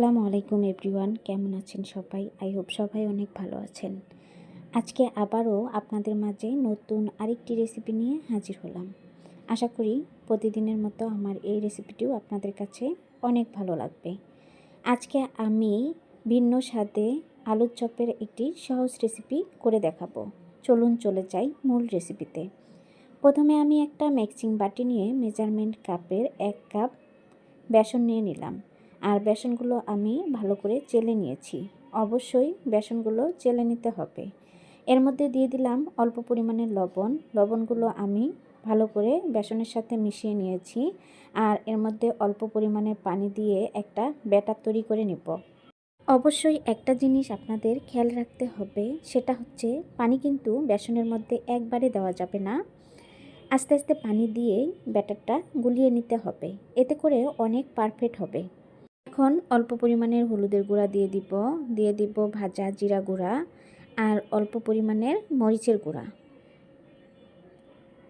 আসসালামু আলাইকুম এভরিওয়ান, কেমন আছেন সবাই? আই হোপ সবাই অনেক ভালো আছেন। আজকে আবারও আপনাদের মাঝে নতুন আরেকটি রেসিপি নিয়ে হাজির হলাম। আশা করি প্রতিদিনের মতো আমার এই রেসিপিটিও আপনাদের কাছে অনেক ভালো লাগবে। আজকে আমি ভিন্ন স্বাদে আলুর চপের একটি সহজ রেসিপি করে দেখাবো। চলুন চলে যাই মূল রেসিপিতে। প্রথমে আমি একটা মিক্সিং বাটি নিয়ে মেজারমেন্ট কাপের এক কাপ বেসন নিয়ে নিলাম। আর বেসনগুলো আমি ভালো করে চেলে নিয়েছি। অবশ্যই বেসনগুলো চেলে নিতে হবে। এর মধ্যে দিয়ে দিলাম অল্প পরিমাণে লবণ। লবণগুলো আমি ভালো করে বেসনের সাথে মিশিয়ে নিয়েছি আর এর মধ্যে অল্প পরিমাণে পানি দিয়ে একটা ব্যাটার তৈরি করে নেব। অবশ্যই একটা জিনিস আপনাদের খেয়াল রাখতে হবে, সেটা হচ্ছে পানি কিন্তু বেসনের মধ্যে একবারে দেওয়া যাবে না। আস্তে আস্তে পানি দিয়ে ব্যাটারটা গুলিয়ে নিতে হবে। এতে করে অনেক পারফেক্ট হবে। এখন অল্প পরিমাণের হলুদের গুঁড়া দিয়ে দিব দিয়ে দিব ভাজা জিরা গুঁড়া আর অল্প পরিমাণের মরিচের গুঁড়া।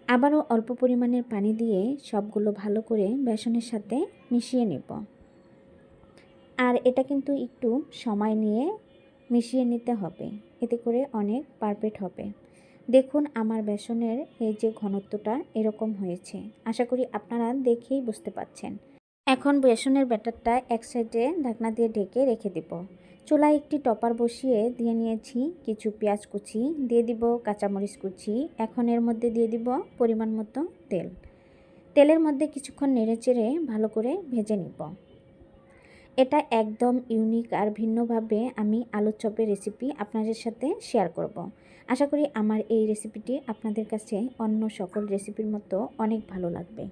আবারও অল্প পরিমাণের পানি দিয়ে সবগুলো ভালো করে বেসনের সাথে মিশিয়ে নেব। আর এটা কিন্তু একটু সময় নিয়ে মিশিয়ে নিতে হবে, এতে করে অনেক পারফেক্ট হবে। দেখুন আমার বেসনের এই যে ঘনত্বটা এরকম হয়েছে, আশা করি আপনারা দেখেই বুঝতে পাচ্ছেন এখন বেসনের ব্যাটারটা এক সাইডে ঢাকনা দিয়ে ঢেকে রেখে দেব। চুলায় একটি টপার বসিয়ে দিয়ে নিয়েছি কিছু পেঁয়াজ কুচি, দিয়ে দিব কাঁচামরিচ কুচি, এখন এর মধ্যে দিয়ে দিব পরিমাণ মতো তেল। তেলের মধ্যে কিছুক্ষণ নেড়ে চেড়ে ভালো করে ভেজে নিব। এটা একদম ইউনিক আর ভিন্নভাবে আমি আলুর চপের রেসিপি আপনাদের সাথে শেয়ার করব। আশা করি আমার এই রেসিপিটি আপনাদের কাছে অন্য সকল রেসিপির মতো অনেক ভালো লাগবে।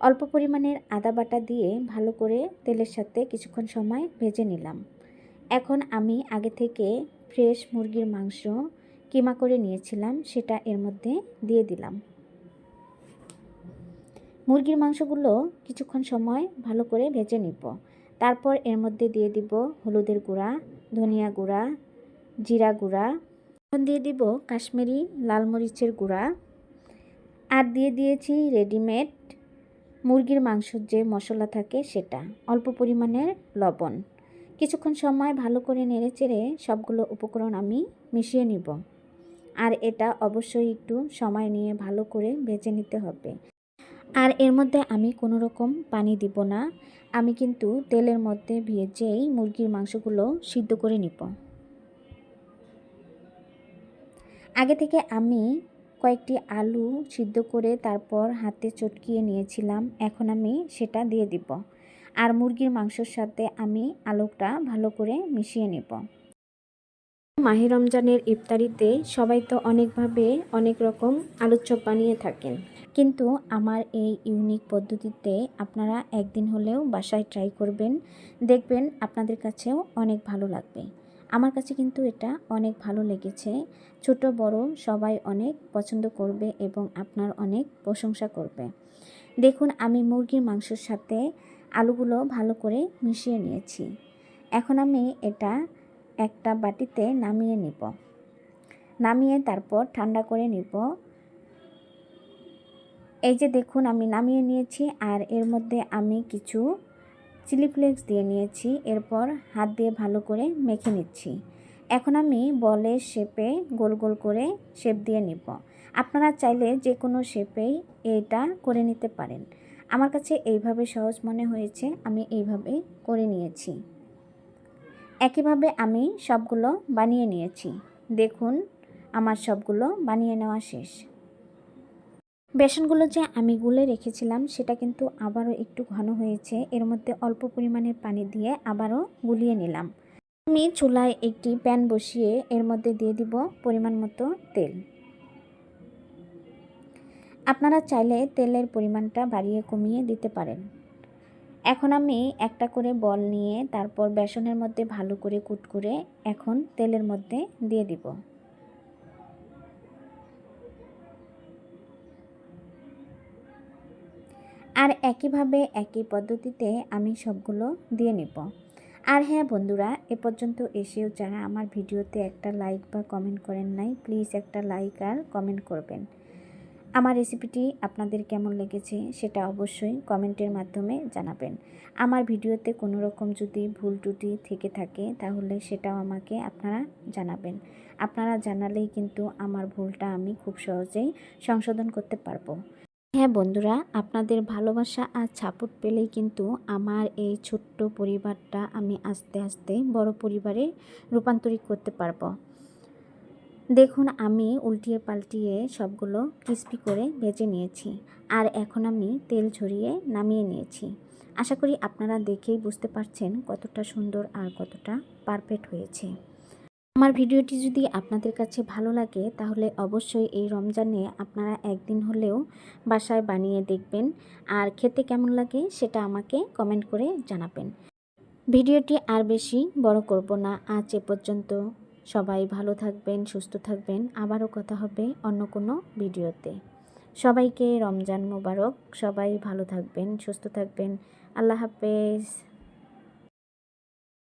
অল্প পরিমাণের আদা বাটা দিয়ে ভালো করে তেলের সাথে কিছুক্ষণ সময় ভেজে নিলাম। এখন আমি আগে থেকে ফ্রেশ মুরগির মাংস কিমা করে নিয়েছিলাম, সেটা এর মধ্যে দিয়ে দিলাম। মুরগির মাংসগুলো কিছুক্ষণ সময় ভালো করে ভেজে নিব। তারপর এর মধ্যে দিয়ে দিব হলুদের গুঁড়া, ধনিয়া গুঁড়া, জিরা গুঁড়া, এখন দিয়ে দিব কাশ্মীরি লাল মরিচের গুঁড়া। আর দিয়ে দিয়েছি রেডিমেড মুরগির মাংসর যে মশলা থাকে সেটা, অল্প পরিমাণের লবণ। কিছুক্ষণ সময় ভালো করে নেড়ে চেড়ে সবগুলো উপকরণ আমি মিশিয়ে নিব। আর এটা অবশ্যই একটু সময় নিয়ে ভালো করে ভেজে নিতে হবে। আর এর মধ্যে আমি কোনো রকম পানি দিব না। আমি কিন্তু তেলের মধ্যে ভেজেই মুরগির মাংসগুলো সিদ্ধ করে নিব। আগে থেকে আমি কয়েকটি আলু সিদ্ধ করে তারপর হাতে চটকিয়ে নিয়েছিলাম। এখন আমি সেটা দিয়ে দিব। আর মুরগির মাংসর সাথে আমি আলুটা ভালো করে মিশিয়ে নেব। মাহি রমজানের ইফতারিতে সবাই তো অনেকভাবে অনেক রকম আলুর চপ বানিয়ে থাকেন। কিন্তু আমার এই ইউনিক পদ্ধতিতে আপনারা একদিন হলেও বাসায় ট্রাই করবেন। দেখবেন আপনাদের কাছেও অনেক ভালো লাগবে। আমার কাছে কিন্তু এটা অনেক ভালো লেগেছে। ছোট, বড় সবাই অনেক পছন্দ করবে এবং আপনার অনেক প্রশংসা করবে। দেখুন, আমি মুরগির মাংসের সাথে আলুগুলো ভালো করে মিশিয়ে নিয়েছি। এখন আমি এটা একটা বাটিতে নামিয়ে নিব। নামিয়ে তারপর ঠান্ডা করে নিব। এই যে দেখুন, আমি নামিয়ে নিয়েছি আর এর মধ্যে আমি কিছু চিলি ফ্লেক্স দিয়ে নিয়েছি, এরপর হাত দিয়ে ভালো করে মেখে নিচ্ছি। এখন আমি বলের শেপে গোল গোল করে শেপ দিয়ে নিব। আপনারা চাইলে যে কোনো শেপেই এটা করে নিতে পারেন। আমার কাছে এইভাবে সহজ মনে হয়েছে, আমি এইভাবে করে নিয়েছি। একইভাবে আমি সবগুলো বানিয়ে নিয়েছি। দেখুন, আমার সবগুলো বানিয়ে নেওয়া শেষ। বেসনগুলো যে আমি গুলে রেখেছিলাম, সেটা কিন্তু আবারও একটু ঘন হয়েছে। এর মধ্যে অল্প পরিমাণের পানি দিয়ে আবারও গুলিয়ে নিলাম। আমি চুলায় একটি প্যান বসিয়ে এর মধ্যে দিয়ে দিব পরিমাণ মতো তেল। আপনারা চাইলে তেলের পরিমাণটা বাড়িয়ে কমিয়ে দিতে পারেন। এখন আমি একটা করে বল নিয়ে তারপর বেসনের মধ্যে ভালো করে কুট করে এখন তেলের মধ্যে দিয়ে দিব। আর একইভাবে একই পদ্ধতিতে আমি সবগুলো দিয়ে নেব। আর হ্যাঁ বন্ধুরা, এ পর্যন্ত এসেও যারা আমার ভিডিওতে একটা লাইক বা কমেন্ট করেন নাই, প্লিজ একটা লাইক আর কমেন্ট করবেন। আমার রেসিপিটি আপনাদের কেমন লেগেছে সেটা অবশ্যই কমেন্টের মাধ্যমে জানাবেন। আমার ভিডিওতে কোনো রকম যদি ভুল ত্রুটি থেকে থাকে, তাহলে সেটাও আমাকে আপনারা জানাবেন। আপনারা জানালেই কিন্তু আমার ভুলটা আমি খুব সহজেই সংশোধন করতে পারব। হ্যাঁ বন্ধুরা, আপনাদের ভালোবাসা আর সাপোর্ট পেলেই কিন্তু আমার এই ছোট্ট পরিবারটা আমি আস্তে আস্তে বড় পরিবারে রূপান্তরিত করতে পারব। দেখুন, আমি উল্টিয়ে পাল্টিয়ে সবগুলো ক্রিস্পি করে ভেজে নিয়েছি আর এখন আমি তেল ঝরিয়ে নামিয়ে নিয়েছি। আশা করি আপনারা দেখেই বুঝতে পারছেন কতটা সুন্দর আর কতটা পারফেক্ট হয়েছে। আমার ভিডিওটি যদি আপনাদের কাছে ভালো লাগে, তাহলে অবশ্যই এই রমজানে আপনারা একদিন হলেও বাসায় বানিয়ে দেখবেন। আর খেতে কেমন লাগে সেটা আমাকে কমেন্ট করে জানাবেন। ভিডিওটি আর বেশি বড় করব না। আজ এ পর্যন্ত সবাই ভালো থাকবেন, সুস্থ থাকবেন। আবারও কথা হবে অন্য কোনো ভিডিওতে। সবাইকে রমজান মোবারক। সবাই ভালো থাকবেন, সুস্থ থাকবেন। আল্লাহ হাফেজ।